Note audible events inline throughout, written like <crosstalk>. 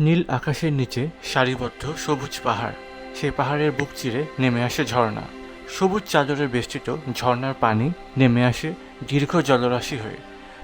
নীল আকাশের নিচে সারিবদ্ধ সবুজ পাহাড়। সেই পাহাড়ের বুক চিরে নেমে আসে ঝর্ণা। সবুজ চাদরে বেষ্টিত ঝর্ণার পানি নেমে আসে দীর্ঘ জলরাশি হয়ে।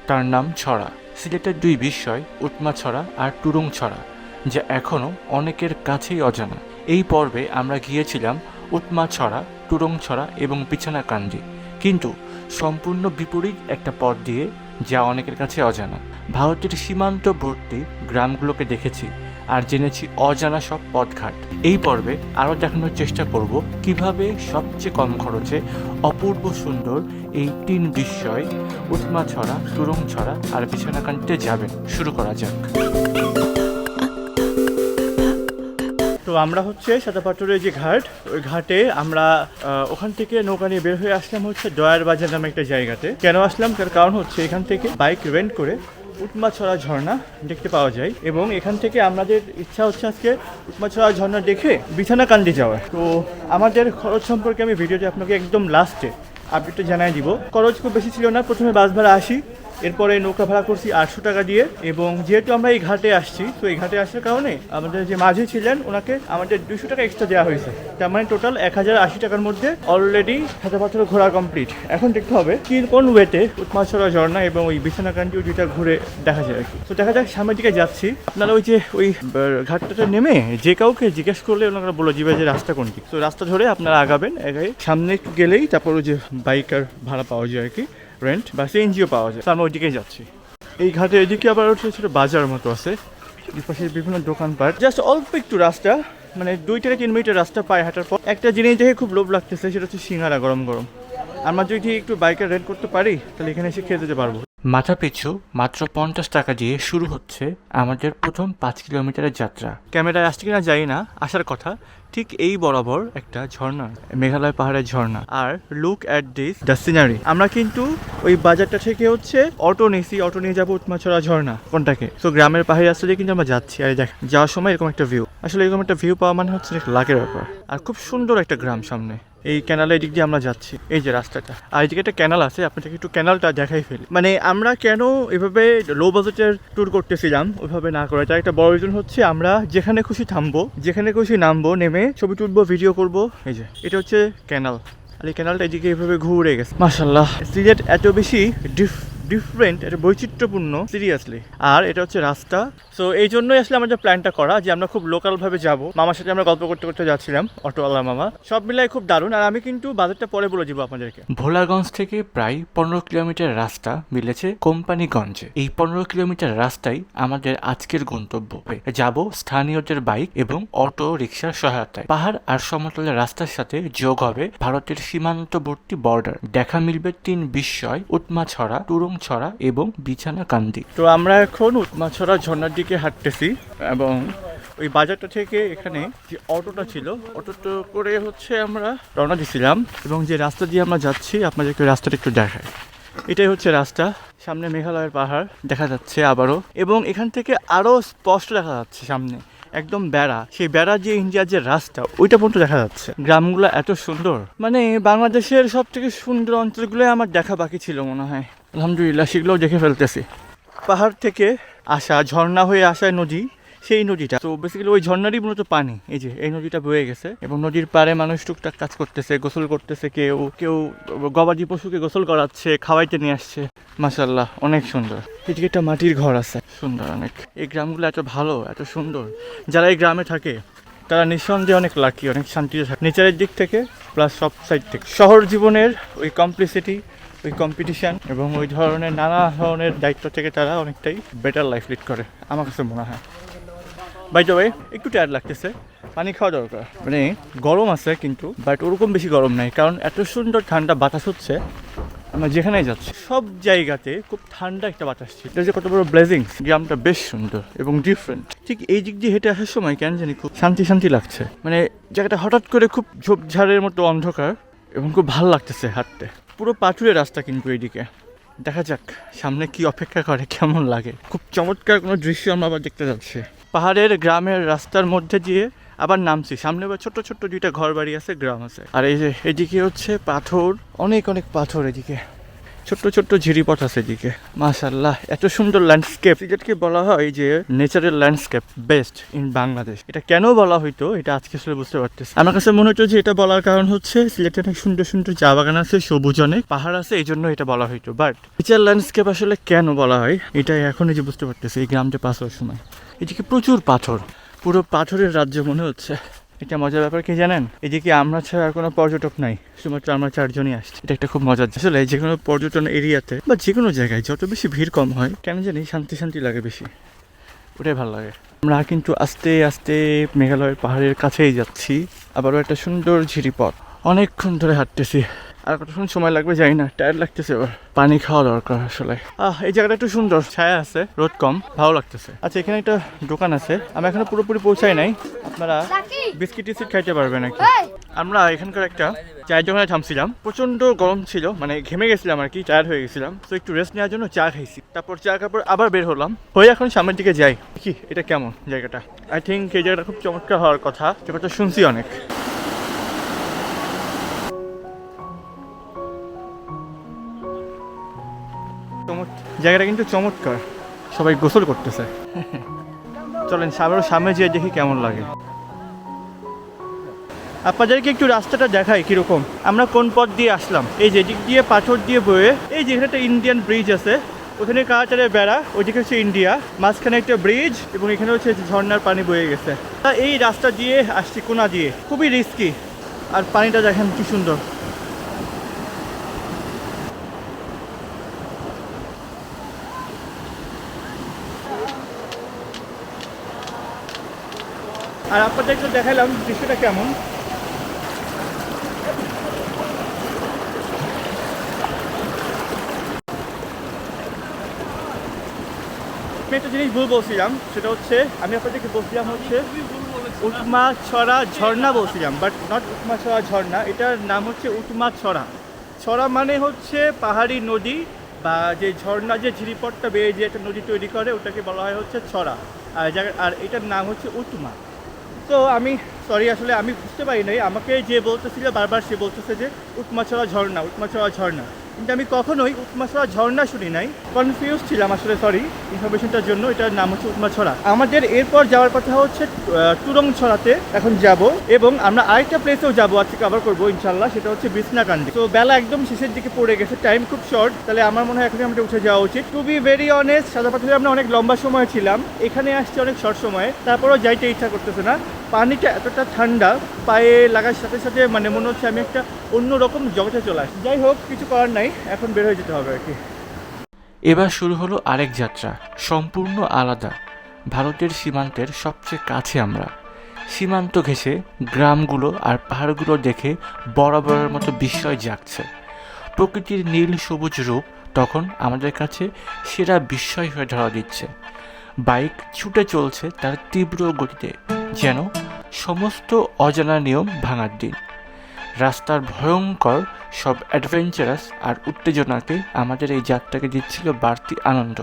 তার নাম ছড়া। সিলেটের দুই বিস্ময় উৎমা ছড়া আর টুরুং ছড়া, যা এখনও অনেকের কাছেই অজানা। এই পর্বে আমরা গিয়েছিলাম উৎমা ছড়া টুরং ছড়া এবং বিছানাকান্দি কিন্তু সম্পূর্ণ বিপরীত একটা পথ দিয়ে যা অনেকের কাছে অজানা। ভারতের সীমান্তবর্তী গ্রামগুলোকে দেখেছি। আর জেনেছি অজানা সব পথঘাট। এই পর্বে আরও দেখানোর চেষ্টা করব কীভাবে সবচেয়ে কম খরচে অপূর্ব সুন্দর এই তিন বিস্ময়, উৎমা ছড়া, তুরং ছড়া আর বিছানাকান্দিতে যাবেন। শুরু করা যাক। তো আমরা হচ্ছে সাদাপাটুরের যে ঘাট, ওই ঘাটে আমরা ওখান থেকে নৌকা নিয়ে বের হয়ে আসলাম হচ্ছে দয়ার বাজার নামে একটা জায়গাতে। কেন আসলাম? তার কারণ হচ্ছে এখান থেকে বাইক রেন্ট করে উৎমাছড়া ঝর্ণা দেখতে পাওয়া যায় এবং এখান থেকে আমাদের ইচ্ছা হচ্ছে আজকে উৎমাছড়া ঝর্ণা দেখে বিছানাকান্দি যাওয়ার। তো আমাদের খরচ সম্পর্কে আমি ভিডিওটি আপনাকে একদম লাস্টে আপডেটটা জানাই দিব। খরচ খুব বেশি ছিল না, প্রথমে বাস ভাড়া আসি। এরপরে নৌকা ভাড়া করছি আটশো টাকা দিয়ে এবং যেহেতু আমরা এই ঘাটে আসছি, তো এই ঘাটে আসার কারণে আমাদের যে মাঝি ছিলেন, ওনাকে আমাদের দুশো টাকা এক্সট্রা দেওয়া হয়েছে। তার মানে টোটাল এক হাজার আশি টাকার মধ্যে অলরেডি হাজার পাথর ঘোরা কমপ্লিট এখন দেখতে হবে কি, কোন ওয়েতে উৎমাছড়া, ঝর্ণা এবং ওই বিছানাকান্তি দুইটা ঘুরে দেখা যায় আর কি। তো দেখা যাক, সামনের দিকে যাচ্ছি। আপনারা ওই যে ওই ঘাটটাতে নেমে যে কাউকে জিজ্ঞেস করলে ওনারা বলে দিবে যে রাস্তা কোনটি। তো রাস্তা ধরে আপনারা আগাবেন এগাই সামনে গেলেই তারপর ওই যে বাইক আর ভাড়া পাওয়া যায় আর কি। রেন্ট বা সিএনজিও পাওয়া যায়। আমরা ওইদিকে যাচ্ছি। এই ঘাটে এদিকে আবার ছোটো ছোটো বাজার মতো আছে। পাশে বিভিন্ন দোকানপাট। জাস্ট অল্প একটু রাস্তা মানে দুই থেকে তিন মিনিটের রাস্তা পায়ে হাঁটার পর। একটা জিনিস দেখে খুব লোভ লাগতেছে, সেটা হচ্ছে সিঙ্গারা গরম গরম। আমরা যদি একটু বাইকের রেন্ট করতে পারি, তাহলে এখানে এসে খেয়ে যেতে পারব। মাথা পিছু মাত্র পঞ্চাশ টাকা দিয়ে শুরু হচ্ছে আমাদের প্রথম পাঁচ কিলোমিটারের যাত্রা। ক্যামেরায় আসছে কিনা যাই না, আসার কথা। ঠিক এই বরাবর একটা ঝর্ণা, মেঘালয় পাহাড়ের ঝর্ণা। আর look at this the scenery আমরা কিন্তু ওই বাজারটা থেকে হচ্ছে অটো নিয়েছি অটো নিয়ে যাব উৎমাছড়া ঝর্ণা, কোনটাকে? তো গ্রামের পাহাড়ি রাস্তা দিয়ে কিন্তু আমরা যাচ্ছি। আর দেখ, যাওয়ার সময় এরকম একটা ভিউ আসলে এরকম একটা ভিউ পাওয়া মানে হচ্ছে লাকের ব্যাপার। আর খুব সুন্দর একটা গ্রাম সামনে। এই ক্যানালের দিক দিয়ে আমরা যাচ্ছি। এই যে রাস্তাটা। আর এদিকে একটা ক্যানাল আছে আপনাদেরকে একটু ক্যানালটা দেখাই ফেলি। মানে আমরা কেন এভাবে লো বাজেটের ট্যুর করতেছিলাম, ওইভাবে না করে। তার একটা বড় রিজন হচ্ছে, আমরা যেখানে খুশি থামবো, যেখানে খুশি নামবো, নেমে ছবি তুলবো ভিডিও করব। এই যে, এটা হচ্ছে ক্যানাল আর এই ক্যানালটা এদিকে এভাবে ঘুরে গেছে। মাসাল্লাহ সিলেট এত বেশি ডিফ ডিফারেন্ট এটা বৈচিত্র্যপূর্ণ সিরিয়াসলি আর এটা হচ্ছে রাস্তা। সো এই জন্যই আসলে আমাদের প্ল্যানটা করা, যে আমরা খুব লোকালভাবে যাব। মামার সাথে আমরা গল্প করতে করতে যাচ্ছিলাম অটোওয়ালা মামা। সব মিলাই খুব দারুণ। আর আমি কিন্তু বাজারটা পরে বলে দিব আপনাদেরকে। ভোলাগঞ্জ থেকে প্রায় পনেরো কিলোমিটার রাস্তা মিলেছে কোম্পানিগঞ্জে। এই পনেরো কিলোমিটার রাস্তাই আমাদের আজকের গন্তব্য। যাব স্থানীয়দের বাইক এবং অটো রিক্সার সহায়তায়। পাহাড় আর সমতলের রাস্তার সাথে যোগ হবে ভারতের সীমান্তবর্তী বর্ডার দেখা মিলবে তিন বিস্ময় উৎমাছড়া টুরুংছড়া এবং বিছানাকান্দি তো আমরা এখন উৎমাছড়া ঝর্ণার দিকে হাঁটতেছি এবং ওই বাজারটা থেকে এখানে যে অটোটা ছিল, অটোটা করে হচ্ছে আমরা রওনা দিছিলাম এবং যে রাস্তা দিয়ে আমরা যাচ্ছি, আপনাদেরকে রাস্তাটা একটু দেখায় এটাই হচ্ছে রাস্তা, সামনে মেঘালয়ের পাহাড় দেখা যাচ্ছে আবারও এবং এখান থেকে আরও স্পষ্ট দেখা যাচ্ছে সামনে, একদম বেড়া। সেই বেড়া যে ইন্ডিয়ার যে রাস্তা, ওইটা পর্যন্ত দেখা যাচ্ছে। গ্রামগুলো এত সুন্দর। মানে বাংলাদেশের সব থেকে সুন্দর অঞ্চলগুলোই আমার দেখা বাকি ছিল মনে হয়। আলহামদুলিল্লাহ, সেগুলোও দেখে ফেলতেছি। পাহাড় থেকে আসা, ঝর্ণা হয়ে আসা নদী, সেই নদীটা। তো বেসিক্যালি ওই ঝর্ণারই মূলত পানি, এই যে, এই নদীটা বয়ে গেছে। এবং নদীর পাড়ে মানুষ টুকটাক কাজ করতেছে, গোসল করতেছে, কেউ কেউ গবাদি পশুকে গোসল করাচ্ছে, খাওয়াইতে নিয়ে আসছে। মাসাল্লাহ অনেক সুন্দর। এদিকে একটা মাটির ঘর আছে। সুন্দর অনেক। এই গ্রামগুলো এত ভালো, এত সুন্দর। যারা এই গ্রামে থাকে, তারা নিঃসন্দেহে অনেক লাকি অনেক শান্তিতে থাকে। নেচারের দিক থেকে প্লাস সব সাইড থেকে। শহর জীবনের ওই কমপ্লিসিটি ওই কম্পিটিশান এবং ওই ধরনের নানা ধরনের দায়িত্ব থেকে তারা অনেকটাই বেটার লাইফ লিড করে, আমার কাছে মনে হয়। বাই দ্য একটু টায়ার লাগতেছে, পানি খাওয়া দরকার। মানে গরম আছে কিন্তু বাট ওরকম বেশি গরম নাই, কারণ এত সুন্দর ঠান্ডা বাতাস হচ্ছে, আমরা যেখানেই যাচ্ছি, সব জায়গাতে খুব ঠান্ডা একটা বাতাস ছিল। এটা যে কত বড় ব্লেজিং গ্রামটা বেশ সুন্দর এবং ডিফারেন্ট ঠিক এই দিক দিয়ে হেঁটে আসার সময় কেন জানি খুব শান্তি শান্তি লাগছে। মানে জায়গাটা হঠাৎ করে খুব ঝোপঝাড়ের মতো অন্ধকার এবং খুব ভালো লাগতেছে হাঁটতে। পুরো পাথুরের রাস্তা কিন্তু এইদিকে। দেখা যাক, সামনে কি অপেক্ষা করে, কেমন লাগে। খুব চমৎকার কোনো দৃশ্য আমরা আবার দেখতে যাচ্ছি। পাহাড়ের গ্রামের রাস্তার মধ্যে দিয়ে আবার নামছি। সামনে বা ছোট্ট ছোট্ট দুইটা ঘর বাড়ি আছে, গ্রাম আছে। আর এই যে, এদিকে হচ্ছে পাথর, অনেক অনেক পাথর এদিকে। ছোট্ট ছোট্ট ঝিরিপথ আছে এদিকে। মাশাল্লাহ এত সুন্দর ল্যান্ডস্কেপ সিলেটকে বলা হয় যে নেচারের ল্যান্ডস্কেপ বেস্ট ইন বাংলাদেশ এটা কেন বলা হইতো? এটা আজকে আসলে বুঝতে পারতেছি। আমার কাছে মনে হতো যে এটা বলার কারণ হচ্ছে সিলেটে অনেক সুন্দর সুন্দর চা বাগান আছে, সবুজ অনেক, পাহাড় আছে, এই জন্য এটা বলা হইতো। বাট নেচার ল্যান্ডস্কেপ আসলে কেন বলা হয়? এটা এখন যে বুঝতে পারতেছি, এই গ্রামটা পাস হওয়ার সময়। এদিকে প্রচুর পাথর, পুরো পাথরের রাজ্য মনে হচ্ছে। এটা মজার ব্যাপার কি জানেন? এদিকে আমরা ছাড়া আর কোনো পর্যটক নাই। শুধুমাত্র আমরা চারজনই আসছি। এটা একটা খুব মজার আসলে যে কোনো পর্যটন এরিয়াতে বা যে কোনো জায়গায় যত বেশি ভিড় কম হয়, কেন জানি শান্তি শান্তি লাগে বেশি। ওটাই ভালো লাগে। আমরা কিন্তু আস্তে আস্তে মেঘালয়ের পাহাড়ের কাছেই যাচ্ছি। আবারও একটা সুন্দর ঝিরিপথ। অনেকক্ষণ ধরে হাঁটতেছি। আর কতক্ষণ সময় লাগবে জানি না টায়ার লাগতেছে এবার। পানি খাওয়া দরকার আসলে। আহ এই জায়গাটা একটু সুন্দর ছায়া আছে রোদ কম ভালো লাগতেছে। আচ্ছা এখানে একটা দোকান আছে আমি এখনও পুরোপুরি পৌঁছাই নাই আপনারা বিস্কিট টিস্কিট খাইতে পারবেন নাকি আমরা এখানকার একটা চায়ের দোকানে থামছিলাম প্রচণ্ড গরম ছিল মানে ঘেমে গেছিলাম আর কি টায়ার হয়ে গেছিলাম। তো একটু রেস্ট নেওয়ার জন্য চা খাইছি। তারপর চা খাবার আবার বের হলাম হয়ে এখন সামনের দিকে যাই। কি এটা কেমন জায়গাটা। আই থিঙ্ক এই জায়গাটা খুব চমৎকার হওয়ার কথা সে কথা শুনছি অনেক। জায়গাটা কিন্তু চমৎকার। সবাই গোসল করতেছে। চলেন সামনে সামনে যেয়ে দেখি কেমন লাগে। আপনাদেরকে একটু রাস্তাটা দেখাই কীরকম। আমরা কোন পথ দিয়ে আসলাম? এই যে দিক দিয়ে পাথর দিয়ে বয়ে, এই যে এখানে একটা ইন্ডিয়ান ব্রিজ আছে। ওখানে কাঁচারে বেড়া, ওইদিকে হচ্ছে ইন্ডিয়া মাঝখানে একটা ব্রিজ এবং এখানে হচ্ছে ঝর্ণার পানি বয়ে গেছে। এই রাস্তা দিয়ে আসছি কোনা দিয়ে। খুবই রিস্কি আর পানিটা দেখেন কি সুন্দর। আর আপনাদের একটু দেখালাম দৃশ্যটা কেমন। আমি একটা জিনিস ভুল বলছিলাম, সেটা হচ্ছে আমি আপনাদেরকে বলছিলাম হচ্ছে উটমা ছড়া ঝর্ণা বলছিলাম বাট নট উটমা ছড়া ঝর্ণা, এটার নাম হচ্ছে উটমা ছড়া। ছড়া মানে হচ্ছে পাহাড়ি নদী বা যে ঝর্ণা, যে ঝিরিপটটা বেয়ে যে একটা নদী তৈরি করে, ওটাকে বলা হয় হচ্ছে ছড়া। আর আর এটার নাম হচ্ছে উটমা। তো আমি সরি আসলে আমি বুঝতে পারি নাই। আমাকে যে বলতেছিল, বারবার সে বলতেছে যে উৎমাছড়া ঝর্ণা উৎমাছড়া ঝর্ণা। কিন্তু আমি কখনোই উৎমাছড়া ঝর্ণা শুনি নাই। কনফিউজ ছিলাম আসলে সরি ইনফরমেশনটার জন্য। এটার নাম হচ্ছে উৎমাছড়া আমাদের এরপর যাওয়ার কথা হচ্ছে তুরং ছড়াতে এখন যাব এবং আমরা আরেকটা প্লেসেও যাব, আজকে কভার করব ইনশাল্লাহ সেটা হচ্ছে বিছনাকান্দি। তো বেলা একদম শেষের দিকে পড়ে গেছে টাইম খুব শর্ট তাহলে আমার মনে হয় এখনই আমাদের উঠে যাওয়া উচিত। টু বি ভেরি অনেস্ট সাদা পাথরে আমরা অনেক লম্বা সময় ছিলাম। এখানে আসছে অনেক শর্ট সময়ে। তারপরেও যাইতে ইচ্ছা করতেছে না। পানিটা এতটা ঠান্ডা, পায়ে লাগার সাথে সাথে মানে মনে হচ্ছে আমি একটা অন্যরকম জগতে চলে আসি যাই হোক, কিছু করার নাই, এখন বের হয়ে যেতে হবে আর কি। এবার শুরু হলো আরেক যাত্রা, সম্পূর্ণ আলাদা। ভারতের সীমান্তের সবচেয়ে কাছে আমরা। সীমান্ত ঘেঁষে গ্রামগুলো আর পাহাড়গুলো দেখে বরাবরের মতো বিস্ময় জাগছে। প্রকৃতির নীল সবুজ রূপ তখন আমাদের কাছে সেরা বিস্ময় হয়ে ধরা দিচ্ছে। বাইক ছুটে চলছে তার তীব্র গতিতে, যেন সমস্ত অজানা নিয়ম ভাঙার দিন। রাস্তার ভয়ঙ্কর সব অ্যাডভেঞ্চারাস আর উত্তেজনাকে আমাদের এই যাত্রাকে দিচ্ছিল বাড়তি আনন্দ।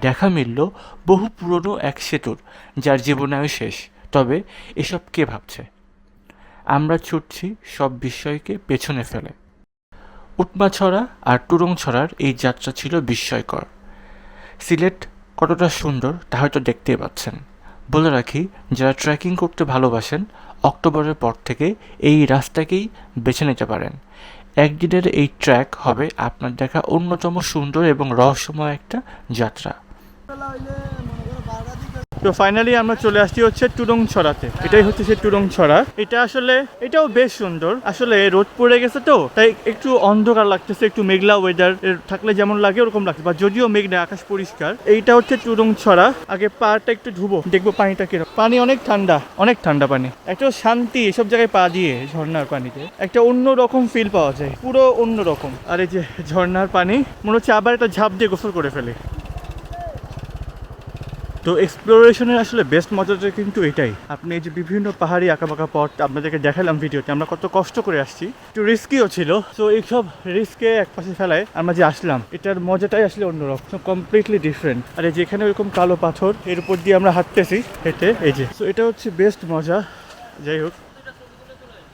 দেখা মিলল বহু পুরনো এক সেতুর, যার জীবনেও শেষ, তবে এসব কে ভাবছে? আমরা ছুটছি সব বিস্ময়কে পেছনে ফেলে। উটমাছড়া আর টুরংছড়ার এই যাত্রা ছিল বিস্ময়কর। সিলেট কতটা সুন্দর তা হয়তো দেখতেই পাচ্ছেন। বলে রাখি, যারা ট্রেকিং করতে ভালোবাসেন, অক্টোবরের পর থেকে এই রাস্তাকেই বেছে নিতে পারেন। একদিনের এই ট্র্যাক হবে আপনার দেখা অন্যতম সুন্দর এবং রহস্যময় একটা যাত্রা। তো ফাইনালি আমরা চলে আসছি হচ্ছে টুরং ছড়াতে এটাই হচ্ছে সে টুরং ছড়া এটা আসলে, এটাও বেশ সুন্দর। আসলে রোদ পড়ে গেছে তো, তাই একটু অন্ধকার লাগতেছে, একটু মেঘলা ওয়েদার থাকলে যেমন লাগে ওরকম লাগছে। বা যদিও মেঘ নেই, আকাশ পরিষ্কার। এইটা হচ্ছে টুরং ছড়া আগে পাটা একটু ধুবো, দেখব পানিটা কীরকম। পানি অনেক ঠান্ডা অনেক ঠান্ডা পানি। একটা শান্তি এসব জায়গায় পা দিয়ে ঝর্ণার পানিতে। একটা অন্য রকম ফিল পাওয়া যায়, পুরো অন্য রকম আর এই যে ঝর্ণার পানি, মনে হচ্ছে আবার একটা ঝাঁপ দিয়ে গোসল করে ফেলে। তো এক্সপ্লোরেশনের আসলে বেস্ট মজাটা কিন্তু এটাই। আপনি এই যে বিভিন্ন পাহাড়ি আঁকাবাঁকা পথ আপনাদেরকে দেখালাম ভিডিওতে আমরা কত কষ্ট করে আসছি। একটু রিস্কিও ছিল। তো এইসব রিস্কে এক পাশে ফেলায় আমরা যে আসলাম, এটার মজাটাই আসলে অন্যরকম। কমপ্লিটলি ডিফারেন্ট আর এই যেখানে ওইরকম কালো পাথর, এর উপর দিয়ে আমরা হাঁটতেছি, হেঁটে, এই যে। তো এটা হচ্ছে বেস্ট মজা। যাই হোক।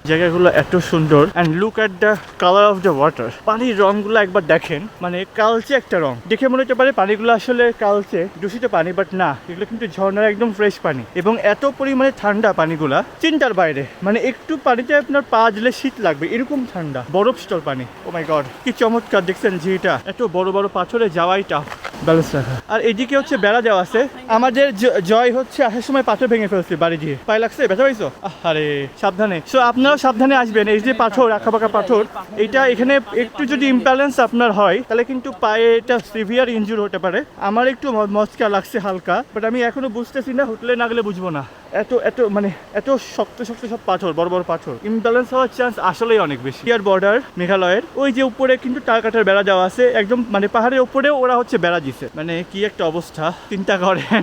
জায়গাগুলো এত সুন্দর। And look at the colour of the water পানির রংগুলো একবার দেখেন। মানে কালচে একটা রং। দেখে মনে হতে পারে পানিগুলো আসলে কালচে, দূষিত পানি বাট না। এগুলো কিন্তু ঝর্ণার একদম ফ্রেশ পানি। এবং এত পরিমাণে ঠান্ডা পানিগুলা চিন্তার বাইরে। মানে একটু পানিতে আপনার পা দিলে শীত লাগবে। এরকম ঠান্ডা। বরফ স্টোর পানি। ও মাই গড কি চমৎকার দেখছেন ঝিটা এত বড় বড় পাথরে যাওয়াই টাফ আর এদিকে হচ্ছে বেড়া দেওয়া আছে। আমাদের জয় হচ্ছে আসার সময় পাথর ভেঙে ফেলছে বাড়ি দিয়ে পায়ে লাগছে, ব্যথা পাইছো? আরে, সাবধানে। সো আপনারাও সাবধানে আসবেন, এই যে পাথর আঁকা পাকা পাথর, এটা এখানে একটু যদি ইমব্যালেন্স আপনার হয়, তাহলে কিন্তু পায়ে এটা সিভিয়ার ইনজুর হতে পারে। আমার একটু ম- মচকা লাগছে হালকা বাট আমি এখনও বুঝতেছি না, হোটেলে না গেলে বুঝব না। এত এত মানে এত শক্ত শক্ত সব পাথর, বড় বড় পাথর। ইমব্যালেন্স হওয়ার চান্স আসলেই অনেক বেশি। ইয়ার বর্ডার মেঘালয়ের, ওই যে উপরে কিন্তু টাল কাটার বেড়া দেওয়া আছে, একদম মানে পাহাড়ের উপরেও ওরা হচ্ছে বেড়া দিছে। মানে কি একটা অবস্থা, চিন্তা করেন,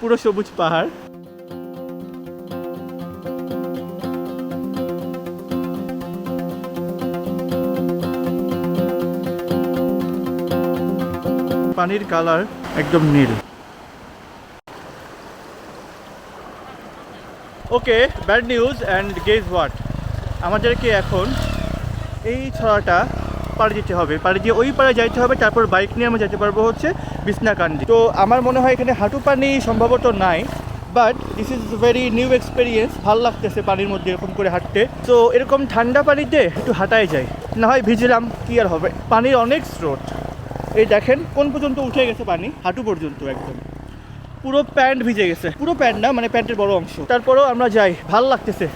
পুরো সবুজ পাহাড়। পানির কালার একদম নীল। Okay bad news and guess what আমাদেরকে এখন এই ছড়াটা পাড়ে যেতে হবে। পাড়ে দিয়ে ওই পাড়ে যাইতে হবে, তারপর বাইক নিয়ে আমরা যেতে পারব হচ্ছে বিছনাকান্দি। তো আমার মনে হয় এখানে হাঁটু পানি সম্ভবত নাই but this is very new experience ভালো লাগতেছে পানির মধ্যে এরকম করে হাঁটতে। তো এরকম ঠান্ডা পানিতে একটু হাঁটাই যায়। না হয় ভিজলাম, কি আর হবে? পানির অনেক স্রোত। এই দেখেন, কোন পর্যন্ত উঠে গেছে পানি? হাঁটু পর্যন্ত একদম। পুরো প্যান্ট ভিজে গেছে। পুরো প্যান্ট না মানে প্যান্টের বড় অংশ। তারপরেও আমরা যাই, ভালো লাগতেছে।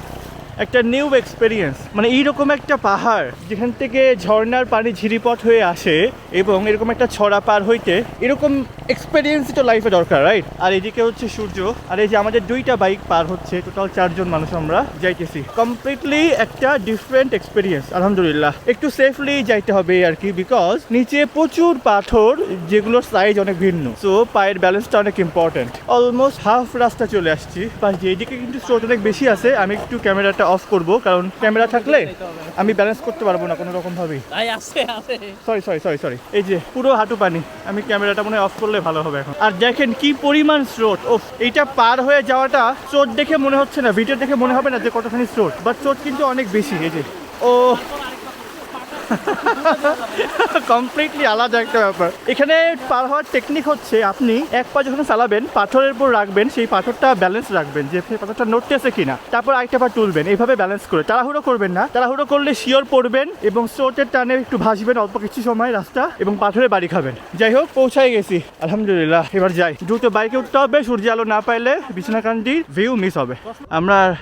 একটা নিউ এক্সপেরিয়েন্স মানে এইরকম একটা পাহাড়, যেখান থেকে ঝর্ণার পানি ঝিরিপথ হয়ে আসে এবং এরকম একটা ছড়া পার হইতে এরকম এক্সপেরিয়েন্স তো লাইফে দরকার রাইট আর এদিকে হচ্ছে সূর্য, আর এই যে আমাদের দুইটা বাইক পার হচ্ছে টোটাল চারজন মানুষ আমরা যাইতেছি। কমপ্লিটলি একটা ডিফারেন্ট এক্সপেরিয়েন্স আলহামদুলিল্লাহ। একটু সেফলি যাইতে হবে আর কি বিকজ নিচে প্রচুর পাথর, যেগুলোর সাইজ অনেক ভিন্ন। সো পায়ের ব্যালেন্সটা অনেক ইম্পর্টেন্ট অলমোস্ট হাফ রাস্তা চলে আসছি। বা যেদিকে কিন্তু স্রোত অনেক বেশি আছে, আমি একটু ক্যামেরাটা অফ করব কারণ ক্যামেরা থাকলে আমি ব্যালেন্স করতে পারব না কোনো রকম ভাবে ভাই আছে আছে। সরি সরি সরি সরি এই যে পুরো হাঁটু পানি আমি ক্যামেরাটা মনে অফ করলে ভালো হবে এখন। আর দেখেন কি পরিমাণ স্রোত। ও এইটা পার হয়ে যাওয়াটা চোট দেখে মনে হচ্ছে না ভিডিও দেখে মনে হবে না যে কতখানি স্রোত। বাট চোট কিন্তু অনেক বেশি এই যে। ও <laughs> কমপ্লিটলি আলাদা একটা ব্যাপার। এখানে পার হওয়ার টেকনিক হচ্ছে, আপনি এক পা যখন চালাবেন, পাথরের উপর রাখবেন, সেই পাথরটা ব্যালেন্স রাখবেন, যে সেই পাথরটা নড়তেছে কিনা। তারপর আরেকটা পা তুলবেন, এইভাবে ব্যালেন্স করে। তাড়াহুড়ো করবেন না। তাড়াহুড়ো করলে শিওর পড়বেন এবং স্রোতের টানে একটু ভাসবেন অল্প কিছু সময় রাস্তা এবং পাথরে বাড়ি খাবেন। যাই হোক, পৌঁছায় গেছি। আলহামদুলিল্লাহ, এবার যাই। দ্রুত বাইকে উঠতে হবে, সূর্য আলো না পাইলে বিছনাকান্দির ভিউ মিস হবে। আমরা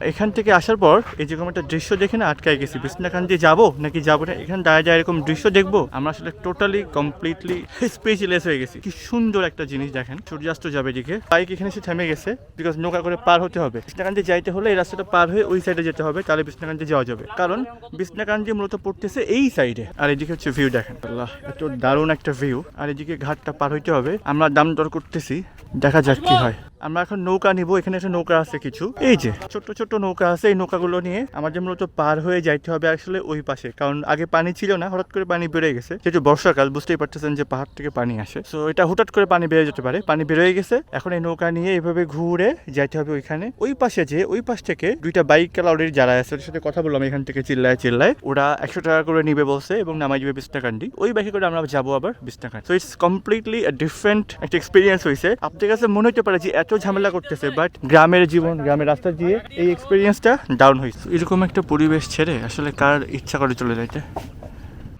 এখান থেকে আসার পর এই যেরকম একটা দৃশ্য দেখে না আটকাই গেছি। বিছনাকান্দি যাব নাকি যাব না এখানে দাঁড়িয়ে দাঁড়িয়ে এরকম দৃশ্য দেখব। আমরা আসলে টোটালি কমপ্লিটলি স্পেশালেস হয়ে গেছি। কি সুন্দর একটা জিনিস দেখেন। সূর্যাস্ত যাবে দিকে বাইক এখানে এসে থেমে গেছে বিকজ নৌকা করে পার হতে হবে। বিছনাকান্দি যাইতে হলে এই রাস্তাটা পার হয়ে ওই সাইডে যেতে হবে, তাহলে বিছনাকান্দি যাওয়া যাবে। কারণ বিছনাকান্দি মূলত পড়তেছে এই সাইডে আর এদিকে হচ্ছে ভিউ দেখেন। আল্লাহ, এত দারুণ একটা ভিউ আর এদিকে ঘাটটা পার হইতে হবে। আমরা দাম দর করতেছি। দেখা যাক কি হয়। আমরা এখন নৌকা নিব, এখানে একটা নৌকা আছে কিছু। এই যে ছোট ছোট নৌকা আছে, এই নৌকাগুলো নিয়ে আমাদের মূলত পার হয়ে যাইতে হবে আসলে ওই পাশে। কারণ আগে পানি ছিল না, হঠাৎ করে পানি বেড়ে গেছে। যেহেতু বর্ষাকাল, বুঝতেই পারতেছেন যে পাহাড় থেকে পানি আসে। তো এটা হঠাৎ করে পানি বেড়ে যেতে পারে। পানি বেরোয় গেছে, এখন এই নৌকা নিয়ে এইভাবে ঘুরে যাইতে হবে ওইখানে। ওই পাশে যে, ওই পাশ থেকে দুইটা বাইক কালা অলরেডি যারা আছে, ওদের সাথে কথা বললাম এখান থেকে চিল্লায় চিল্লায়। ওরা একশো টাকা করে নিবে বলছে এবং নামাই দিবে বিস্তাকান্দি ওই বাইকে করে আমরা যাব আবার বিস্তাকান্দি তো ইটস কমপ্লিটলি ডিফারেন্ট একটা এক্সপিরিয়েন্স হয়েছে আপনার কাছে মনে হতে পারে যে এত ঝামেলা করতেছে বাট গ্রামের জীবন, গ্রামের রাস্তা দিয়ে এই এক্সপিরিয়েন্সটা ডাউন হয়েছে। এরকম একটা পরিবেশ ছেড়ে আসলে কার ইচ্ছা করে চলে যাইতে?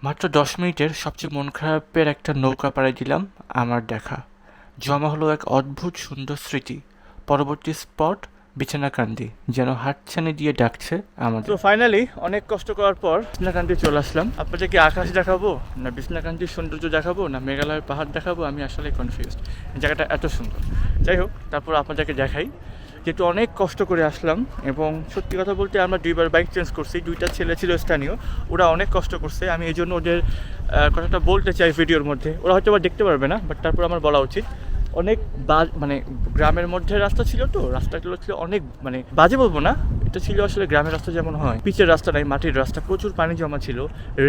মাত্র দশ মিনিটের সবচেয়ে মন খারাপের একটা নৌকা পাড়াই দিলাম আমার দেখা। জমা হলো এক অদ্ভুত সুন্দর স্মৃতি। পরবর্তী স্পট বিছানাকান্দি, যেন হাতছানি দিয়ে ডাকছে আমাদের। তো ফাইনালি অনেক কষ্ট করার পর বিছনাকান্দি চলে আসলাম। আপনাদেরকে আকাশ দেখাবো, না বিছনাকান্দির সৌন্দর্য দেখাবো, না মেঘালয়ের পাহাড় দেখাবো? আমি আসলে কনফিউজ জায়গাটা এত সুন্দর। যাই হোক, তারপর আপনাদেরকে দেখাই। যেহেতু অনেক কষ্ট করে আসলাম এবং সত্যি কথা বলতে আমরা দুইবার বাইক চেঞ্জ করছি। দুইটা ছেলে ছিল স্থানীয়, ওরা অনেক কষ্ট করছে। আমি এই জন্য ওদের কথাটা বলতে চাই ভিডিওর মধ্যে। ওরা হয়তো আবার দেখতে পারবে না বাট তারপর আমার বলা উচিত। অনেক মানে গ্রামের মধ্যে রাস্তা ছিল তো রাস্তাগুলো ছিল অনেক মানে বাজে বলব না, এটা ছিল আসলে গ্রামের রাস্তা যেমন হয়। পিচের রাস্তা নাই, মাটির রাস্তা, প্রচুর পানি জমা ছিল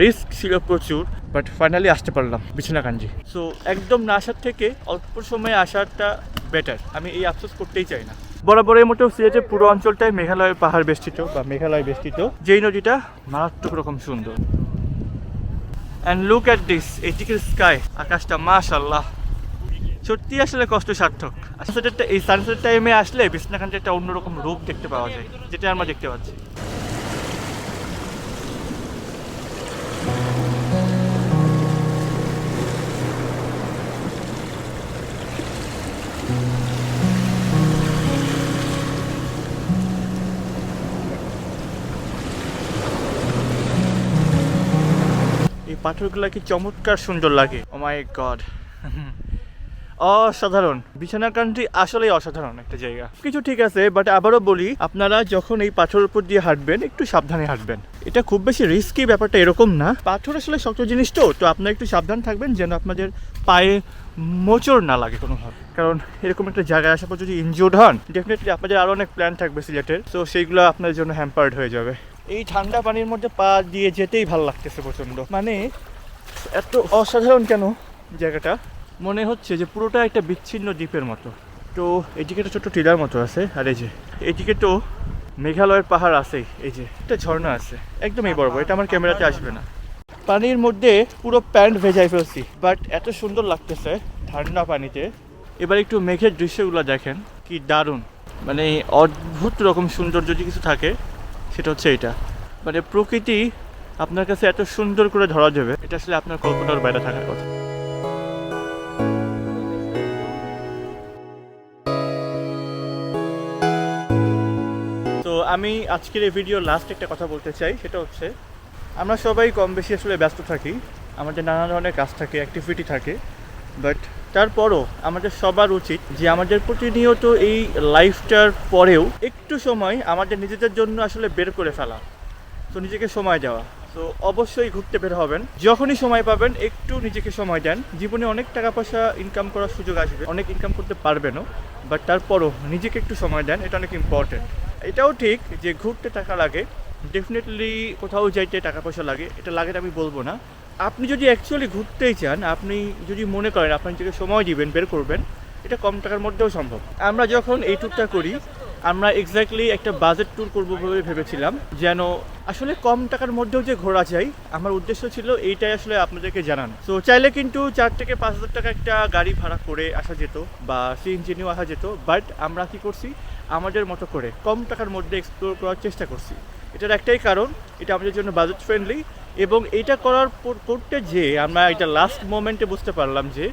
রিস্ক ছিল প্রচুর বাট ফাইনালি আসতে পারলাম, বিছনাকাঞ্জি। সো একদম না আসার থেকে অল্প সময়ে আসারটা বেটার আমি এই আফসোস করতেই চাই না। বরাবরের মতো সিলেটের পুরো অঞ্চলটাই মেঘালয় পাহাড় বেষ্টিত, বা মেঘালয় বেষ্টিত। যেই নদীটা মারাত্মক রকম সুন্দর। অ্যান্ড লুক অ্যাট দিস এইদিকের স্কাই আকাশটা মাশাল্লাহ সত্যি আসলে কষ্ট সার্থক। সানসেটের এই সানসেট টাইমে আসলে বিছনাকান্তে একটা অন্যরকম রূপ দেখতে পাওয়া যায়, যেটা আমরা দেখতে পাচ্ছি। এই পাথরগুলো কি চমৎকার সুন্দর লাগে। ও মাই গড অসাধারণ। বিছানা কান্ট্রি আসলেই অসাধারণ একটা জায়গা। কিছু ঠিক আছে বাট আবারও বলি, আপনারা যখন এই পাথরের উপর দিয়ে হাঁটবেন, একটু সাবধানে হাঁটবেন। এটা খুব বেশি রিস্কি ব্যাপারটা এরকম না। পাথর আসলে শক্ত জিনিস তো তো আপনারা একটু সাবধান থাকবেন যেন আপনাদের পায়ে মোচড় না লাগে কোনোভাবে। কারণ এরকম একটা জায়গায় আসার পর যদি ইনজিওর্ড হন ডেফিনেটলি আপনাদের আরও অনেক প্ল্যান থাকবে সিলেটের। তো সেইগুলো আপনার জন্য হ্যাম্পার্ড হয়ে যাবে। এই ঠান্ডা পানির মধ্যে পা দিয়ে যেতেই ভালো লাগতেছে প্রচণ্ড। মানে এত অসাধারণ কেন জায়গাটা? মনে হচ্ছে যে পুরোটা একটা বিচ্ছিন্ন দ্বীপের মতো। তো এদিকে একটা ছোট্ট টিলার মতো আছে আর এই যে এদিকে তো মেঘালয়ের পাহাড় আছে এই যে একটা ঝর্ণা আছে একদম এই বড় বড়, এটা আমার ক্যামেরাতে আসবে না। পানির মধ্যে পুরো প্যান্ট ভেজাই ফেলছি বাট এত সুন্দর লাগতেছে ঠান্ডা পানিতে। এবার একটু মেঘের দৃশ্যগুলো দেখেন কি দারুণ। মানে অদ্ভুত রকম সুন্দর যদি কিছু থাকে সেটা হচ্ছে এটা। মানে প্রকৃতি আপনার কাছে এত সুন্দর করে ধরা যাবে এটা আসলে আপনার কল্পনার বাইরে থাকার কথা। আমি আজকের এই ভিডিও লাস্ট একটা কথা বলতে চাই, সেটা হচ্ছে, আমরা সবাই কম বেশি আসলে ব্যস্ত থাকি, আমাদের নানা ধরনের কাজ থাকে অ্যাক্টিভিটি থাকে বাট তারপরও আমাদের সবার উচিত যে আমাদের প্রতিনিয়ত এই লাইফটার পরেও একটু সময় আমাদের নিজেদের জন্য আসলে বের করে ফেলা তো নিজেকে সময় দেওয়া তো অবশ্যই ঘুরতে বের হবেন, যখনই সময় পাবেন, একটু নিজেকে সময় দেন, জীবনে অনেক টাকা পয়সা ইনকাম করার সুযোগ আসবে, অনেক ইনকাম করতে পারবেনও বাট তারপরও নিজেকে একটু সময় দেন, এটা অনেক ইম্পর্টেন্ট এটাও ঠিক যে ঘুরতে টাকা লাগে ডেফিনেটলি কোথাও যাইতে টাকা পয়সা লাগে, এটা লাগে আমি বলব না। আপনি যদি অ্যাকচুয়ালি ঘুরতেই চান, আপনি যদি মনে করেন আপনি নিজেকে সময় দিবেন, বের করবেন, এটা কম টাকার মধ্যেও সম্ভব। আমরা যখন এই ট্যুরটা করি আমরা এক্স্যাক্টলি একটা বাজেট ট্যুর করব বলে ভেবেছিলাম, যেন আসলে কম টাকার মধ্যেও যে ঘোরা যায়, আমার উদ্দেশ্য ছিল এইটাই আসলে আপনাদেরকে জানান। তো চাইলে কিন্তু চার থেকে পাঁচ হাজার টাকা একটা গাড়ি ভাড়া করে আসা যেত, বা সিএনজি নিয়েও আসা যেত বাট আমরা কি করছি? আমাদের মতো করে কম টাকার মধ্যে এক্সপ্লোর করার চেষ্টা করছি। এটার একটাই কারণ, এটা আমাদের জন্য বাজেট ফ্রেন্ডলি এবং এটা করার করতে যে আমরা এটা লাস্ট মোমেন্টে বুঝতে পারলাম যে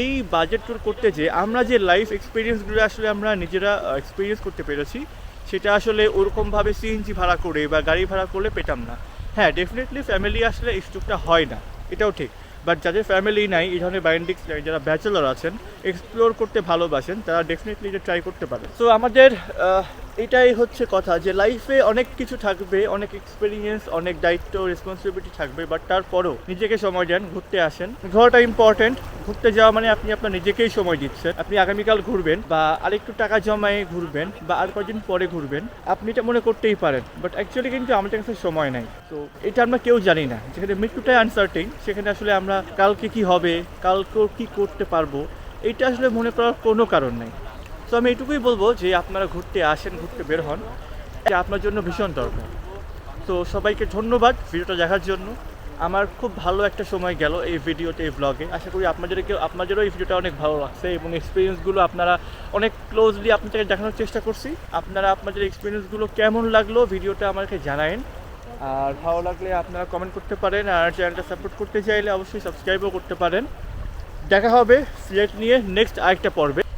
এই বাজেট ট্যুর করতে যে আমরা যে লাইফ এক্সপিরিয়েন্সগুলো আসলে আমরা নিজেরা এক্সপিরিয়েন্স করতে পেরেছি, সেটা আসলে ওরকমভাবে সিএনজি ভাড়া করে বা গাড়ি ভাড়া করলে পেতাম না। হ্যাঁ ডেফিনেটলি ফ্যামিলি আসলে সুযোগটা হয় না, এটাও ঠিক। বাট যাদের ফ্যামিলি নাই, এই ধরনের বাইন্ডিক্স নাই, যারা ব্যাচেলর আছেন এক্সপ্লোর করতে ভালোবাসেন, তারা ডেফিনেটলি এটা ট্রাই করতে পারে তো আমাদের এটাই হচ্ছে কথা যে লাইফে অনেক কিছু থাকবে, অনেক এক্সপিরিয়েন্স অনেক দায়িত্ব রেসপন্সিবিলিটি থাকবে বাট তারপরও নিজেকে সময় দেন, ঘুরতে আসেন। ঘোরাটা ইম্পর্টেন্ট ঘুরতে যাওয়া মানে আপনি আপনার নিজেকেই সময় দিচ্ছেন। আপনি আগামীকাল ঘুরবেন বা আরেকটু টাকা জমায়ে ঘুরবেন বা আর কয়েকদিন পরে ঘুরবেন, আপনি এটা মনে করতেই পারেন বাট অ্যাকচুয়ালি কিন্তু আমাদের কাছে সময় নাই। তো এটা আমরা কেউ জানি না। যেখানে মৃত্যুটাই আনসার্টিং সেখানে আসলে আমরা কালকে কি হবে কালকে কি করতে পারব, এটা আসলে মনে করার কোনো কারণ নেই। তো আমি এটুকুই বলব যে আপনারা ঘুরতে আসেন, ঘুরতে বের হন। এটা আপনার জন্য ভীষণ দরকার। তো সবাইকে ধন্যবাদ ভিডিওটা দেখার জন্য। আমার খুব ভালো একটা সময় গেল এই ভিডিওতে, এই ব্লগে আশা করি আপনাদেরকে আপনাদেরও এই ভিডিওটা অনেক ভালো লাগছে এবং এক্সপিরিয়েন্সগুলো আপনারা অনেক ক্লোজলি আপনাদেরকে দেখানোর চেষ্টা করছি। আপনারা আপনাদের এক্সপিরিয়েন্সগুলো কেমন লাগল ভিডিওটা আমাকে জানায়েন। আর ভালো লাগলে আপনারা কমেন্ট করতে পারেন আর চ্যানেলটা সাপোর্ট করতে চাইলে অবশ্যই সাবস্ক্রাইবও করতে পারেন। দেখা হবে সিলেট নিয়ে নেক্সট আরেকটা পর্বে।